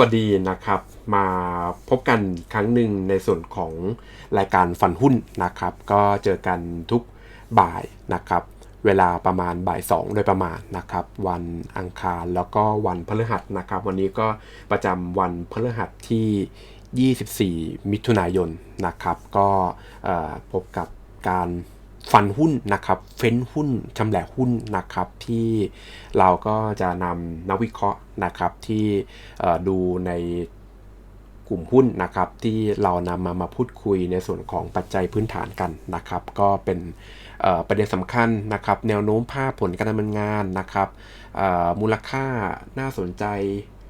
วัสดีนะครับ มาพบกันครั้งหนึ่งในส่วนของรายการฟันหุ้นนะครับ ก็เจอกันทุกบ่ายนะครับ เวลาประมาณบ่ายสองโดยประมาณนะครับ วันอังคารแล้วก็วันพฤหัสนะครับ วันนี้ก็ประจำวันพฤหัสที่ 24 มิถุนายนนะครับ ก็พบกับการ ฟันหุ้นนะครับเฟ้นหุ้นชำแหละหุ้นนะครับที่เราก็จะนำนักวิเคราะห์นะครับที่ดูในกลุ่มหุ้นนะครับที่เรานำมามาพูดคุยในส่วนของปัจจัยพื้นฐานกันนะครับ ก็เป็นประเด็นสำคัญนะครับ แนวโน้มภาพผลการดำเนินงานนะครับมูลค่าน่าสนใจ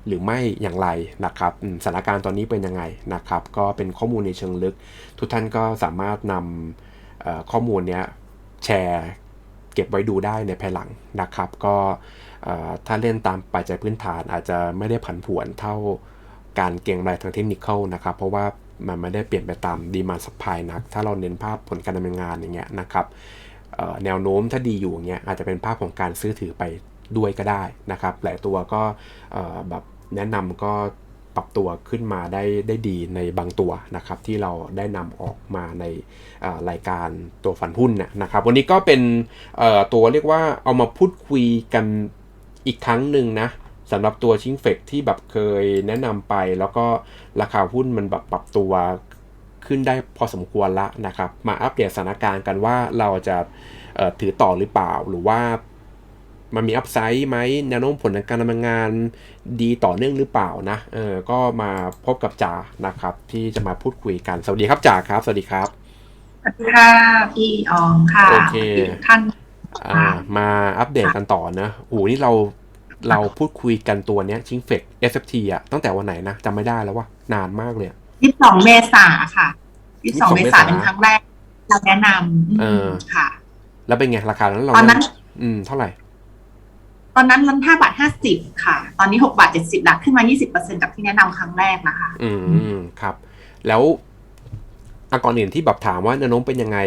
หรือไม่อย่างไรนะครับสถานการณ์ตอนนี้เป็นยังไงนะครับ ก็เป็นข้อมูลในเชิงลึก ทุกท่านก็สามารถนำ ข้อมูลเนี้ยแชร์เก็บไว้ดูได้ในภายหลังนะครับ ก็ถ้าเล่นตามปัจจัยพื้นฐานอาจจะไม่ได้ผันผวนเท่าการเก็งรายทางเทคนิคนะครับ เพราะว่ามันไม่ได้เปลี่ยนไปตามดีมาสัพายนัก ถ้าเราเน้นภาพผลการดำเนินงานอย่างเงี้ยนะครับแนวโน้มถ้าดีอยู่อย่างเงี้ยอาจจะเป็นภาพของการซื้อถือไปด้วยก็ได้นะครับ หลายตัวก็แบบแนะนำก็ ปรับตัวขึ้นมาได้ได้ดีในบางตัวนะครับที่เราได้นำออกมาในรายการตัวฟันหุ้นนะครับ วันนี้ก็เป็นตัวเรียกว่าเอามาพูดคุยกันอีกครั้งหนึ่งนะสำหรับตัวชิงเฟกที่แบบเคยแนะนำไป แล้วก็ราคาหุ้นมันแบบปรับตัวขึ้นได้พอสมควรละนะครับ มาอัปเดตสถานการณ์กันว่าเราจะถือต่อหรือเปล่าหรือว่า มันมีอัพไซด์ไหมแนวโน้มผลทางการดำเนินงานดีต่อเนื่องหรือเปล่านะเออก็มาพบกับจ่านะครับ ที่จะมาพูดคุยกัน สวัสดีครับจ่าครับ สวัสดีครับสวัสดีค่ะพี่อองค่ะโอเคท่านอ่ามาอัปเดตกันต่อนะโอ้โหนี่เราเราพูดคุยกันตัวเนี้ยชิงเฟก FFT อะตั้งแต่วันไหนนะจำไม่ได้แล้วว่านานมากเลยอะยี่สิบสองเมษาค่ะยี่สิบสอง22เมษาเป็นครั้งแรกเราแนะนำเออมค่ะ แล้วเป็นไงราคานั้นเราตอนนั้น อืมเท่าไหร่ ตอนนั้นรันห้าบาทห้าสิบค่ะ ตอนนี้หกบาทเจ็ดสิบละขึ้นมายี่สิบเปอร์เซ็นจากที่แนะนำครั้งแรกนะคะ อืมครับ แล้วอะก่อนอื่นที่แบบถามว่าแนวโน้มเป็นยังไง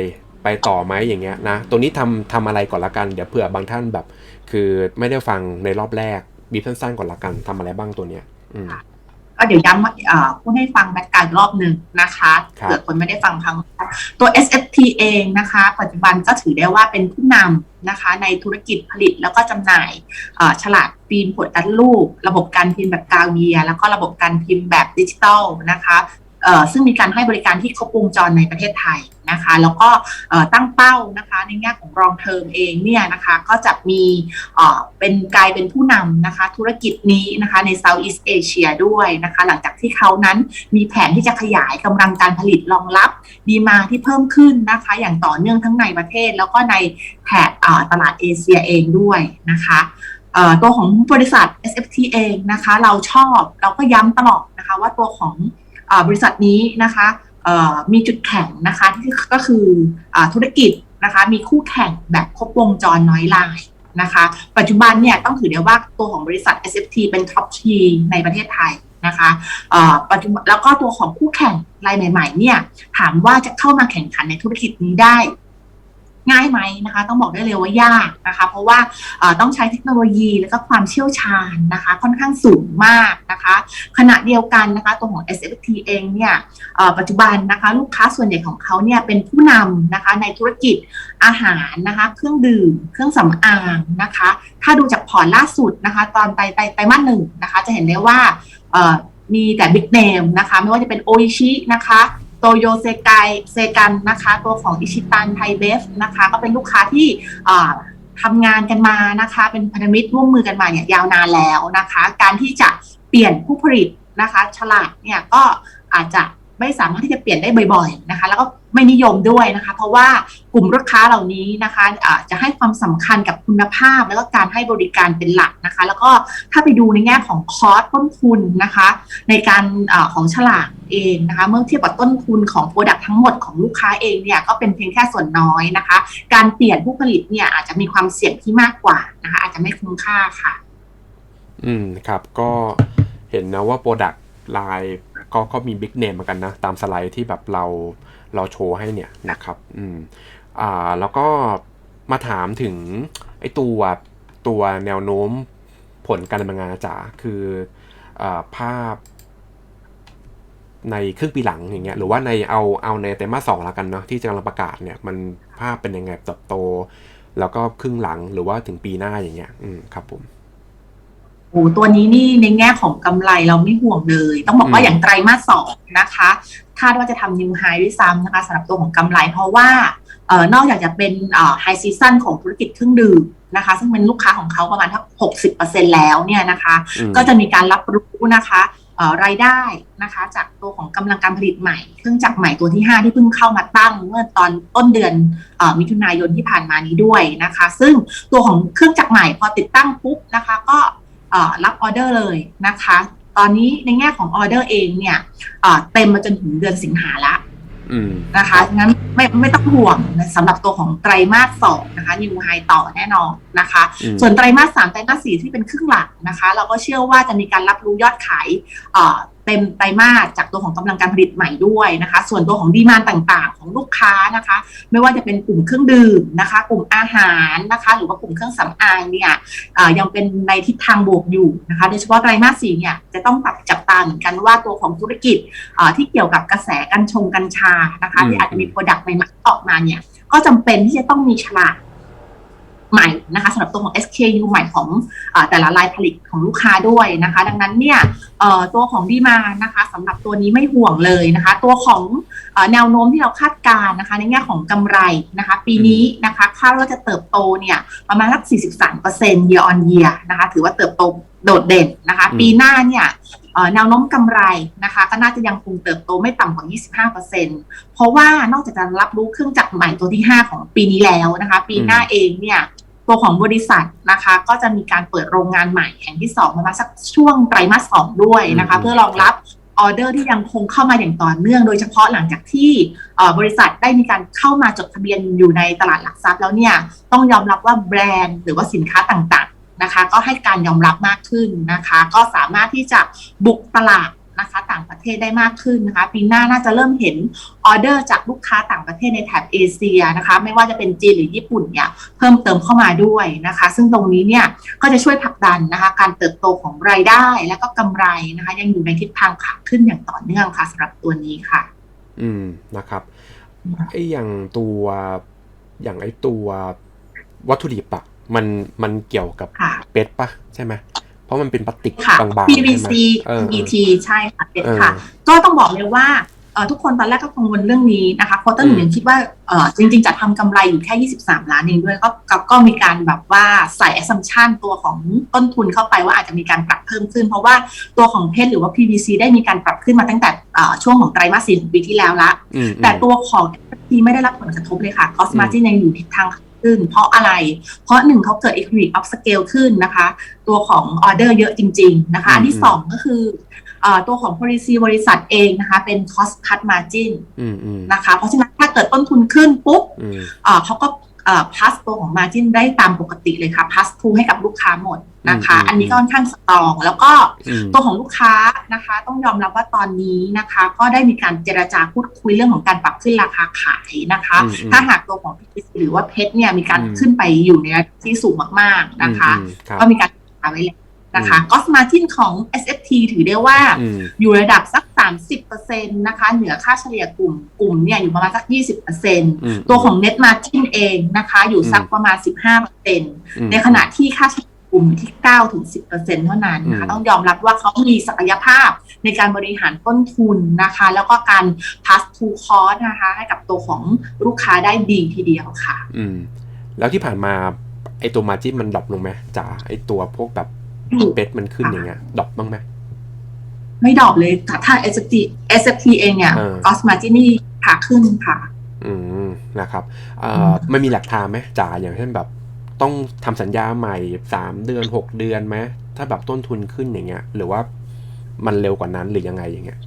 ไปต่อไหมอย่างเงี้ยนะตัวนี้ทำทำอะไรก่อนละกันเดี๋ยวเผื่อบางท่านแบบ คือไม่ได้ฟังในรอบแรกบีบสั้นๆก่อนละกันทำอะไรบ้างตัวเนี้ย อืม ก็เดี๋ยวย้ำเอ่อพูดให้ฟังแบ็กการรอบหนึ่งนะคะครับเผื่อคนไม่ได้ฟังครั้งแรกตัว SFT เองนะคะ ปัจจุบันก็ถือได้ว่าเป็นผู้นำนะคะ ในธุรกิจผลิตแล้วก็จำหน่ายเอ่อฉลากฟิล์มผลตัดรูประบบการพิมพ์แบบกาเวีย แล้วก็ระบบการพิมพ์แบบดิจิตอลนะคะเอ่อ ซึ่งมีการให้บริการที่ครบวงจรในประเทศไทยนะคะ แล้วก็ตั้งเป้านะคะในแง่ของรองเทอมเองเนี่ยนะคะก็จะมีเป็นกลายเป็นผู้นำนะคะธุรกิจนี้นะคะใน Southeast Asia ด้วยนะคะหลังจากที่เขานั้นมีแผนที่จะขยายกำลังการผลิตรองรับดีมาที่เพิ่มขึ้นนะคะอย่างต่อเนื่องทั้งในประเทศ แล้วก็ในแถบอ่าตลาดเอเชียเองด้วยนะคะตัวของบริษัท SFT เองนะคะเราชอบเราก็ย้ำตลอดนะคะว่าตัวของ บริษัทนี้นะคะมีจุดแข็งนะคะที่ก็คืออธุรกิจนะคะมีคู่แข่งแบบครบวงจรน้อยรายนะคะปัจจุบันเนี่ยต้องถือได้ว่าตัวของบริษัท SFT เป็นท็อปทีในประเทศไทยนะคะปัจจุบันแล้วก็ตัวของคู่แข่งรายใหม่ๆเนี่ยถามว่าจะเข้ามาแข่งขันในธุรกิจนี้ได้ ง่ายไหมนะคะ ต้องบอกได้เลยว่ายากนะคะ เพราะว่าต้องใช้เทคโนโลยีและก็ความเชี่ยวชาญนะคะ ค่อนข้างสูงมากนะคะ ขณะเดียวกันนะคะตัวของ SFT เองเนี่ยปัจจุบันนะคะลูกค้าส่วนใหญ่ของเขาเนี่ยเป็นผู้นำนะคะในธุรกิจอาหารนะคะ เครื่องดื่ม เครื่องสำอางนะคะ ถ้าดูจากพอร์ตล่าสุดนะคะ ตอนไตไตไตมาสหนึ่งนะคะ จะเห็นได้ว่ามีแต่บิ๊กเนมนะคะ ไม่ว่าจะเป็นโออิชินะคะ โตโยเซไกเซกันนะคะ ตัวของอิชิตันไทเบฟนะคะ ก็เป็นลูกค้าที่ทำงานกันมานะคะ เป็นพันธมิตรร่วมมือกันมาเนี่ยยาวนานแล้วนะคะ การที่จะเปลี่ยนผู้ผลิตนะคะ ฉลาดเนี่ยก็อาจจะ ไม่สามารถที่จะเปลี่ยนได้บ่อยๆนะคะ แล้วก็ไม่นิยมด้วยนะคะ เพราะว่ากลุ่มลูกค้าเหล่านี้นะคะะจะให้ความสำคัญกับคุณภาพ แล้วก็การให้บริการเป็นหลักนะคะ แล้วก็ถ้าไปดูในแง่ของคอสต้นทุนนะคะ ในการอของฉลากเองนะคะ เมื่อเทียบกับต้นทุนของโปรดักต์ทั้งหมดของลูกค้าเองเนี่ยก็เป็นเพียงแค่ส่วนน้อยนะคะ การเปลี่ยนผู้ผลิตเนี่ยอาจจะมีความเสี่ยงที่มากกว่านะคะ อาจจะไม่คุ้มค่าค่ะ อืมครับก็เห็นนะว่าโปรดักต์ไลน์ ก็ก็มีบิ๊กเนมเหมือนกันนะ ตามสไลด์ที่แบบเราเราโชว์ให้เนี่ยนะครับอืมอ่าแล้วก็มาถามถึงไอ้ตัวตัวแนวโน้มผลการดำเนินงานจ๋าคืออ่อภาพในครึ่งปีหลังอย่างเงี้ยหรือว่าในเอาเอาในไตรมาสสองแล้วกันเนาะที่จะกำลังประกาศเนี่ยมันภาพเป็นยังไงเติบโต แล้วก็ครึ่งหลังหรือว่าถึงปีหน้าอย่างเงี้ยอืมครับผม โอ้ตัวนี้นี่ในแง่ของกำไรเราไม่ห่วงเลย ต้องบอกว่าอืมอย่างไตรมาสสองนะคะ คาดว่าจะทำนิวไฮด้วยซ้ำนะคะสำหรับตัวของกำไรเพราะว่าเอ่อนอกจากจะเป็นไฮซีซันของธุรกิจเครื่องดื่มนะคะ ซึ่งเป็นลูกค้าของเขาประมาณทั้งหกสิบเปอร์เซ็นแล้วเนี่ยนะคะอืมก็จะมีการรับรู้นะคะเอ่อรายได้นะคะ จากตัวของกำลังการผลิตใหม่ เครื่องจักรใหม่ตัวที่ 5 ที่เพิ่งเข้ามาตั้งเมื่อตอนต้นเดือนเออมิถุนายนที่ผ่านมานี้ด้วยนะคะ ซึ่งตัวของเครื่องจักรใหม่พอติดตั้งปุ๊บนะคะ ก็เอ่อ รับออเดอร์เลยนะคะ ตอนนี้ในแง่ของออเดอร์เองเนี่ยเอ่อเต็มมาจนถึงเดือนสิงหาละอืมนะคะ งั้นไม่ไม่ต้องห่วงสำหรับตัวของไตรมาสสองนะคะนิวไฮต่อแน่นอนนะคะอืมส่วนไตรมาสสามไตรมาสสี่ที่เป็นครึ่งหลังนะคะ เราก็เชื่อว่าจะมีการรับรู้ยอดขาย เอ่อเต็มไตรมาสจากตัวของกำลังการผลิตใหม่ด้วยนะคะ ส่วนตัวของดีมานต่างๆ ของลูกค้านะคะ ไม่ว่าจะเป็นกลุ่มเครื่องดื่มนะคะ กลุ่มอาหารนะคะ หรือว่ากลุ่มเครื่องสำอางเนี่ยเอ่อยังเป็นในทิศทางบวกอยู่นะคะ โดยเฉพาะไตรมาสสี่เนี่ยจะต้องตัดจับตาเหมือนกันว่าตัวของธุรกิจเอ่อที่เกี่ยวกับกระแสกัญชงกัญชานะคะอืมที่อาจจะมีโปรดักต์ใหม่ๆออกมาเนี่ยก็จำเป็นที่จะต้องมีฉลากใหม่นะคะสำหรับตัวของ SKU ใหม่ของเออแต่ละรายผลิตของลูกค้าด้วยนะคะ ดังนั้นเนี่ยเอ่อ ตัวของดีมานะคะสำหรับตัวนี้ไม่ห่วงเลยนะคะ ตัวของเอ่อแนวโน้มที่เราคาดการณ์นะคะ ในแง่ของกำไรนะคะ ปีนี้นะคะคาดว่าจะเติบโตเนี่ยประมาณสัก 43% year on year นะคะ ถือว่าเติบโตโดดเด่นนะคะอืมปีหน้าเนี่ยเอ่อแนวโน้มกำไรนะคะ ก็น่าจะยังคงเติบโตไม่ต่ำกว่า 25%เพราะว่านอกจากจะรับรู้เครื่องจักรใหม่ตัวที่ 5 ของปีนี้แล้วนะคะ ปีหน้าเองเนี่ย ตัวของบริษัทนะคะ ก็จะมีการเปิดโรงงานใหม่แห่งที่2ประมาณสักช่วงไตรมาสสองด้วยนะคะอืมเพื่อรองรับออเดอร์ที่ยังคงเข้ามาอย่างต่อเนื่อง โดยเฉพาะหลังจากที่เอ่อบริษัทได้มีการเข้ามาจดทะเบียนอยู่ในตลาดหลักทรัพย์แล้วเนี่ยต้องยอมรับว่าแบรนด์หรือว่าสินค้าต่างๆนะคะ ก็ให้การยอมรับมากขึ้นนะคะ ก็สามารถที่จะบุกตลาด นะคะต่างประเทศได้มากขึ้นนะคะ ปีหน้าน่าจะเริ่มเห็นออเดอร์จากลูกค้าต่างประเทศในแถบเอเชียนะคะ ไม่ว่าจะเป็นจีนหรือญี่ปุ่นเนี่ยเพิ่มเติมเข้ามาด้วยนะคะ ซึ่งตรงนี้เนี่ยก็จะช่วยผลักดันนะคะ การเติบโตของรายได้และก็กำไรนะคะ ยังอยู่ในทิศทางขาขึ้นอย่างต่อเนื่องค่ะสำหรับตัวนี้ค่ะ อืมนะครับไอ้อย่างตัวอย่างไอ้ตัววัตถุดิบอะมันมันเกี่ยวกับค่ะเป็ดปะใช่ไหม เพราะมันเป็นพลาสติกค่ะบางๆใช่ไหม PVC เออ PET ใช่ค่ะเป็นเออค่ะ ก็ต้องบอกเลยว่าเอ่อทุกคนตอนแรกก็กังวลเรื่องนี้นะคะควอเตอร์หนึ่งยังคิดว่าเอ่อจริง ๆ จะทำกำไรอยู่แค่ 23 ล้านเองด้วยก็ก็ก็มีการแบบว่าใส่ assumption ตัวของต้นทุนเข้าไปว่าอาจจะมีการปรับเพิ่มขึ้น เพราะว่าตัวของเพชรหรือว่า PVC ได้มีการปรับขึ้นมาตั้งแต่เอ่อช่วงของไตรมาสสี่ของปีที่แล้วละอืมแต่ตัวของ NFT ไม่ได้รับผลกระทบเลยค่ะ cost margin ยังอยู่ทิศทาง ขึ้น เพราะอะไร เพราะหนึ่งเขาเกิด economic of scale ขึ้นนะคะ ตัวของออเดอร์เยอะจริง ๆ นะคะ อันที่สองก็คือเอ่อตัวของ policy บริษัทเองนะคะ เป็น cost cut margin อืมอืมนะคะ เพราะฉะนั้นถ้าเกิดต้นทุนขึ้นปุ๊บอืมเอ่อเขาก็ เอ่อ pass ตัวของ margin ได้ตามปกติเลยค่ะ pass through ให้กับลูกค้าหมดนะคะอืมอืมอันนี้ก็ค่อนข้างสตรอง แล้วก็อืมตัวของลูกค้านะคะ ต้องยอมรับว่าตอนนี้นะคะ ก็ได้มีการเจราจาพูดคุยเรื่องของการปรับขึ้นราคาขายนะคะอืมอืมถ้าหากตัวของ PVC หรือว่าเพชรเนี่ยมีการอืมขึ้นไปอยู่ในระดับที่สูงมากๆนะคะอืมครับก็มีการหาไว้แล้วนะคะก็สมาชินของ SFT ถือได้ว่าอืมอยู่ระดับสัก 30%นะคะ เหนือค่าเฉลี่ยกลุ่มกลุ่มเนี่ยอยู่ประมาณสัก 20%อืมตัวของ Net Margin เองนะคะ อยู่สักประมาณ 15%อืมในขณะที่ค่าเฉลี่ยกลุ่มอยู่ที่ 9 ถึง 10%เท่านั้นนะคะอืมต้องยอมรับว่าเขามีศักยภาพในการบริหารต้นทุนนะคะ แล้วก็การ pass to cost นะคะ ให้กับตัวของลูกค้าได้ดีทีเดียวค่ะ อืม แล้วที่ผ่านมาไอตัวมาจิ้นมันดรอปลงไหมจ๋าไอตัวพวกแบบอืมเป็ดมันขึ้นอย่างเงี้ยดรอปบ้างไหม ไม่ดรอปเลยค่ะถ้า SFT SFT เองเนี่ยเออ gross margin นี่ขาขึ้นค่ะ อืมนะครับเอ่อมันมีหลักทางไหมจ๋าอย่างเช่นแบบ ต้องทำสัญญาใหม่สามเดือนหกเดือนไหมถ้าแบบต้นทุนขึ้นอย่างเงี้ย หรือว่ามันเร็วกว่านั้นหรือยังไงอย่างเงี้ย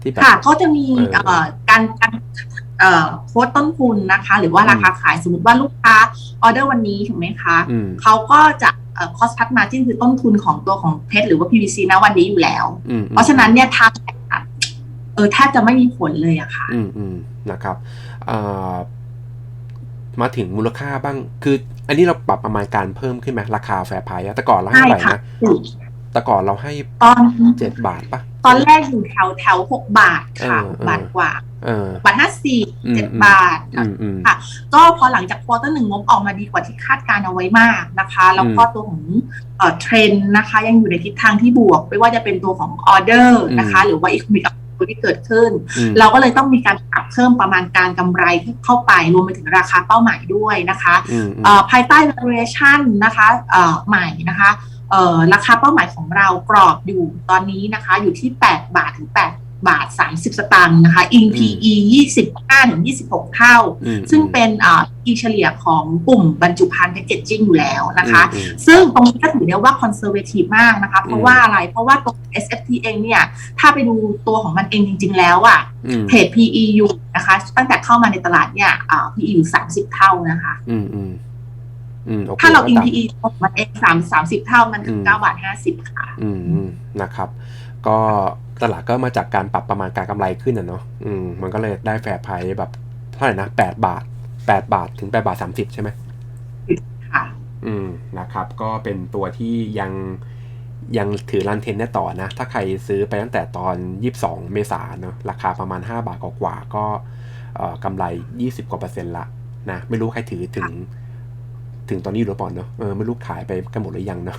ที่แบบค่ะก็จะมีเออเอ่อการการเอ่อโค้ดต้นทุนนะคะ หรือว่าราคาขายสมมติว่าลูกค้าออเดอร์วันนี้ถูกไหมคะอืมเขาก็จะ เอ่อ cost plus margin คือต้นทุนของตัวของเพชรหรือว่า PVC นะวันนี้อยู่แล้วอืมเพราะฉะนั้นเนี่ยทางเออแทบจะไม่มีผลเลยอะค่ะ อืมอืมนะครับเอ่อมาถึงมูลค่าบ้าง คือ อันนี้เราปรับประมาณการเพิ่มขึ้นไหมราคาแฟร์ไพรส์แต่ก่อนเราให้ใช่เท่าไหร่ค่ะนะถูกแต่ก่อนเราให้ตอนเจ็ดบาทปะ ตอนแรกอยู่แถวแถวหกบาทค่ะเออเออบาทกว่าเออบาทห้าสิบอืมเจ็ดอืมบาทอืมอืมค่ะ ก็พอหลังจากควอเตอร์หนึ่งงบออกมาดีกว่าที่คาดการเอาไว้มากนะคะ แล้วก็ตัวของเอ่อเทรนด์นะคะ ยังอยู่ในทิศทางที่บวก ไม่ว่าจะเป็นตัวของออเดอร์นะคะ หรือว่าอีกมีตัวที่เกิดขึ้นอืมเราก็เลยต้องมีการปรับเพิ่มประมาณการกำไรเข้าไปรวมไปถึงราคาเป้าหมายด้วยนะคะอืมอืมเอ่อภายใต้ valuation นะคะเอ่อใหม่นะคะเอ่อ ราคาเป้าหมายของเรากรอบอยู่ตอนนี้นะคะ อยู่ที่ 8 บาทถึง8บาท 30 สตางค์นะคะ in PE 25ถึง26 เท่าอืมซึ่งเป็นเอ่อ PE เฉลี่ยของกลุ่มบรรจุภัณฑ์แพคเกจจิ้งอยู่แล้วนะคะอืมซึ่งตรงนี้ก็ถือได้ว่าคอนเซอร์เวทีฟมากนะคะ เพราะว่าอะไร เพราะว่าตัว SFT เองเนี่ย ถ้าไปดูตัวของมันเองจริง ๆ แล้วอะอืมเพจ PE อยู่นะคะ ตั้งแต่เข้ามาในตลาดเนี่ยอ่า PE อยู่ 30 เท่านะคะ อืมอืมอืมโอเค ถ้าเราก็อินตม PE ของมันเองสามสามสิบเท่ามันคือมเก้าบาทห้าสิบค่ะอืมอืมนะครับ ก็ตลาดก็มาจากการปรับประมาณการกำไรขึ้นอะเนาะอืมมันก็เลยได้แฟร์ไพรส์แบบเท่าไหร่นะแปดบาทแปดบาทถึงแปดบาทสามสิบใช่ไหมค่ะ อืมนะครับ ก็เป็นตัวที่ยังยังถือรันเทนได้ต่อนะ ถ้าใครซื้อไปตั้งแต่ตอน 22 เมษายนเนาะราคาประมาณ 5 บาทกว่าๆก็เอ่อกำไร 20 กว่าเปอร์เซ็นต์ละนะ ไม่รู้ใครถือถึง ถึงตอนนี้อยู่หรือเปล่าเนาะเออไม่รู้ขายไปกันหมดหรือยังเนาะ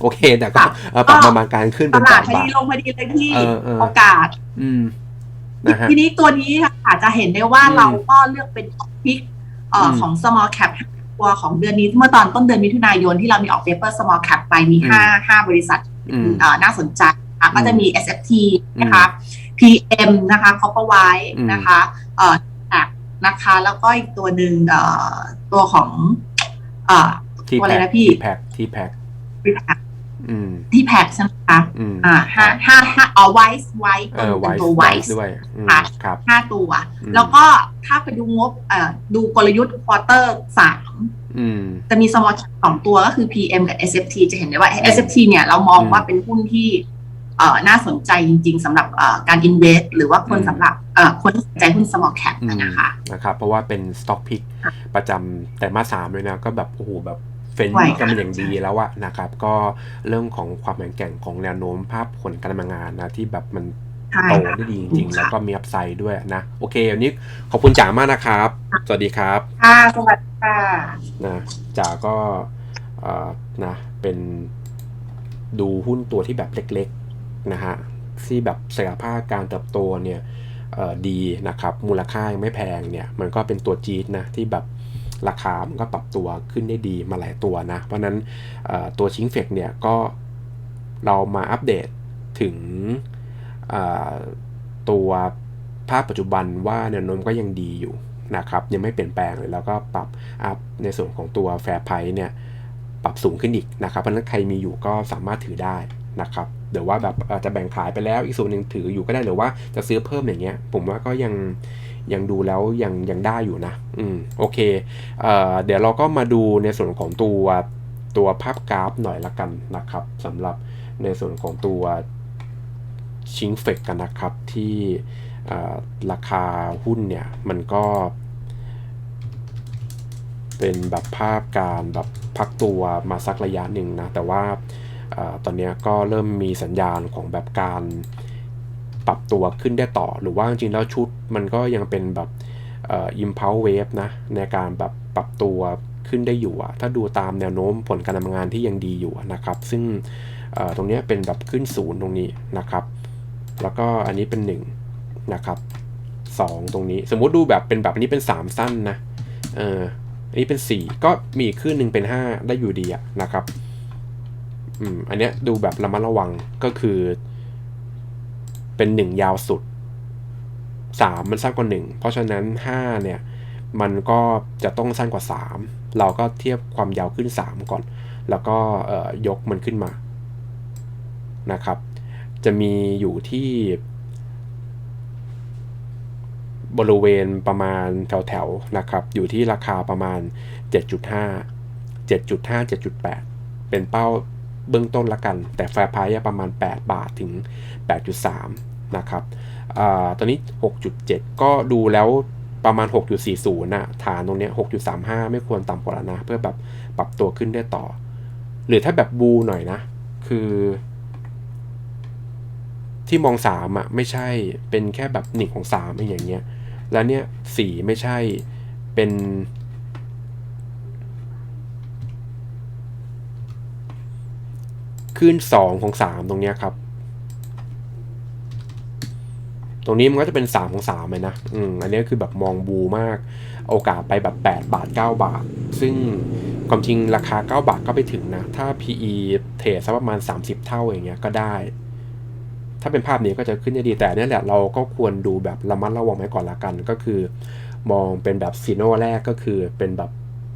โอเค แต่ก็ค่ะเออปรับประมาณการขึ้นตเป็นลาแปดพอบดาทดีลงพอดีเลยที่เออเออโอกาส อืมนะฮะทีนี้ตัวนี้ค่ะจะเห็นได้ว่าอืมเราก็เลือกเป็นพิกเอ่ออมของ small cap ตัวของเดือนนี้เมื่อตอนต้นเดือนมิถุนายนที่เรามีออก paper small cap ไปมีอืมห้าห้าบริษัทอืมเอ่อน่าสนใจนะคะก็จะมี SFT นะคะอื PM นะคะ Copperwise อืมนะคะ เอ่อ Tac นะคะ แล้วก็อีกตัวหนึ่งเอ่อตัวของเอ่อที่ตัวอะไรแพ็คนะพี่ที่แพ็คที่แพ็คอืมที่แพ็กใช่ไหมคะอืมอ่าห้าห้าห้าอ๋อ Wise Wise เอตัวอหไวนึ่งเป็นส์ตัวไว Wise ส์ด้วยอืมค่ะครับห้าตัวอืมแล้วก็ถ้าไปดูงบเอ่อดูกลยุทธ์ควอเตอร์สามอืมจะมี small cap สองตัวก็คือ PM กับ SFT จะเห็นได้ว่าอืม SFT เนี่ยเรามองอืมว่าเป็นหุ้นที่เอ่อ น่าสนใจจริงๆสำหรับเอ่อการ invest หรือว่าคนอืมสำหรับเอ่อคนที่สนใจหุ้น small cap อืมนะคะนะครับเพราะว่าเป็นสต็อกพิกค่ะประจำแต่มาสามเลยนะ ก็แบบโอ้โหแบบเฟ้นไหวกันเป็นอย่างค่ะดีแล้วอะนะครับ ก็เรื่องของความแข็งแกร่งของแนวโน้มภาพผลการดำเนินงานนะ ที่แบบมันใช่โตค่ะได้ดีจริงๆค่ะแล้วก็มีอัพไซด์ด้วยนะ โอเควันนี้ขอบคุณจ๋ามากนะครับ สวัสดีครับ ค่ะ สวัสดีค่ะนะจ๋าก็เอ่อนะเป็นดูหุ้นตัวที่แบบเล็กๆ นะฮะที่แบบศักยภาพการเติบโตเนี่ยดีนะครับมูลค่ายังไม่แพงเนี่ยมันก็เป็นตัวจีดนะที่แบบราคามันก็ปรับตัวขึ้นได้ดีมาหลายตัวนะ เพราะนั้นตัวชิงเฟกเนี่ยก็เรามาอัปเดตถึงตัวภาพปัจจุบันว่าแนวโน้มก็ยังดีอยู่นะครับยังไม่เปลี่ยนแปลงเลยแล้วก็ปรับอัพในส่วนของตัวแฟร์ไพรเนี่ยปรับสูงขึ้นอีกนะครับเพราะนั้นใครมีอยู่ก็สามารถถือได้นะครับ เดี๋ยวว่าแบบอ่อจะแบ่งขายไปแล้วอีกส่วนหนึ่งถืออยู่ก็ได้หรือว่าจะซื้อเพิ่มอย่างเงี้ย ผมว่าก็ยังยังดูแล้วยังยังได้อยู่นะ อืมโอเคเอ่อเดี๋ยวเราก็มาดูในส่วนของตัวตัวภาพกราฟหน่อยละกันนะครับสำหรับในส่วนของตัวชิงเฟกกันนะครับที่ราคาหุ้นเนี่ยมันก็เป็นแบบภาพการแบบพักตัวมาสักระยะหนึ่งนะ แต่ว่า ตอนนี้ก็เริ่มมีสัญญาณของแบบการปรับตัวขึ้นได้ต่อ หรือว่าจริงๆแล้วชุดมันก็ยังเป็นแบบอ่อ impulse wave นะในการแบบปรับตัวขึ้นได้อยู่อะถ้าดูตามแนวโน้มผลการทำงานที่ยังดีอยู่นะครับ ซึ่งตรงนี้เป็นแบบขึ้นศูนย์ตรงนี้นะครับ แล้วก็อันนี้เป็น1นะครับ2ตรงนี้ สมมุติดูแบบเป็นแบบนี้เป็น 3 สั้นนะเอออันนี้เป็น 4 ก็มีอีกคลื่นหนึ่งเป็น 5 ได้อยู่ดีอะนะครับ อืมอันเนี้ยดูแบบระมัดระวังก็คือ เป็น1ยาวสุด3มันสั้นกว่า1เพราะฉะนั้น5เนี่ย มันก็จะต้องสั้นกว่า3เราก็เทียบความยาวขึ้น3ก่อน แล้วก็ยกมันขึ้นมานะครับ จะมีอยู่ที่ บริเวณประมาณแถวๆนะครับ อยู่ที่ราคาประมาณ 7.5 7.5 7.8 เป็นเป้า เบื้องต้นละกัน แต่แฟร์ไพรส์ประมาณ 8 บาทถึง 8.3 นะครับอตอนนี้ 6.7 ก็ดูแล้วประมาณ 6.40น่ะฐานตรงนี้ 6.35 ไม่ควรต่ำกว่าแล้วนะ เพื่อแบบปรับตัวขึ้นได้ต่อ หรือถ้าแบบบูหน่อยนะ คือ ที่มองสามอะไม่ใช่เป็นแค่แบบหนึ่งของสามอะไรอย่างเงี้ย แล้วเนี่ยสี่ไม่ใช่เป็น ขึ้นสองของสามตรงเนี้ยครับ ตรงนี้มันก็จะเป็นสามของสามเลยนะ อืม อันนี้คือแบบมองบูมาก โอกาสไปแบบ 8 บาท 9 บาท ซึ่งความจริงราคา 9 บาทก็ไปถึงนะ ถ้า PE เทรดสักประมาณ 30 เท่าอย่างเงี้ยก็ได้ ถ้าเป็นภาพนี้ก็จะขึ้นได้ดีแต่เนี่ยแหละเราก็ควรดูแบบระมัดระวังไว้ก่อนละกัน ก็คือ มองเป็นแบบซีโนแรกก็คือเป็นแบบ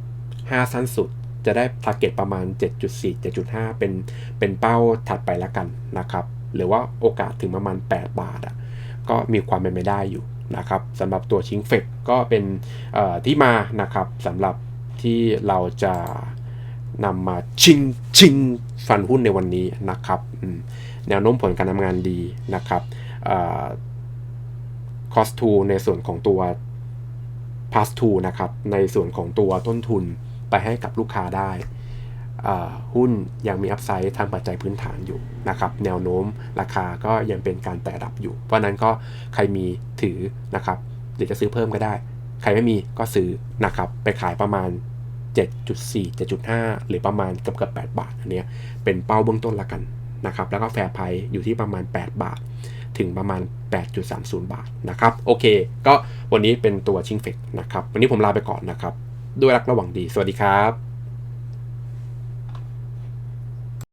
5 สั้นสุด จะได้ t a r g e t ประมาณ 7.4 7.5 เป็นเป็นเป้าถัดไปละกันนะครับ หรือว่าโอกาสถึงประมาณ 8 บาทอะก็มีความเป็นไปได้อยู่นะครับสำหรับตัวชิงเฟกก็เป็นที่มานะครับสำหรับที่เราจะนำมาชิงชิงฟันหุ้นในวันนี้นะครับแนวโน้มผลการทำงานดีนะครับคอสทูในส่วนของตัว pass to นะครับในส่วนของตัวต้นทุน ไปให้กับลูกค้าได้ หุ้นยังมีอัพไซด์ทางปัจจัยพื้นฐานอยู่นะครับ แนวโน้มราคาก็ยังเป็นการแต่รับอยู่ เพราะนั้นก็ใครมีถือนะครับหรือจะซื้อเพิ่มก็ได้ ใครไม่มีก็ซื้อนะครับไปขายประมาณ 7.4 7.5 หรือประมาณเกือบเกือบ8บาท อันเนี้ยเป็นเป้าเบื้องต้นละกันนะครับแล้วก็แฟร์ไพอยู่ที่ประมาณ 8 บาท ถึงประมาณ 8.30 บาทนะครับ โอเค ก็วันนี้เป็นตัวชิงเฟกนะครับ วันนี้ผมลาไปก่อนนะครับ ด้วยรักระหว่างดี สวัสดีครับ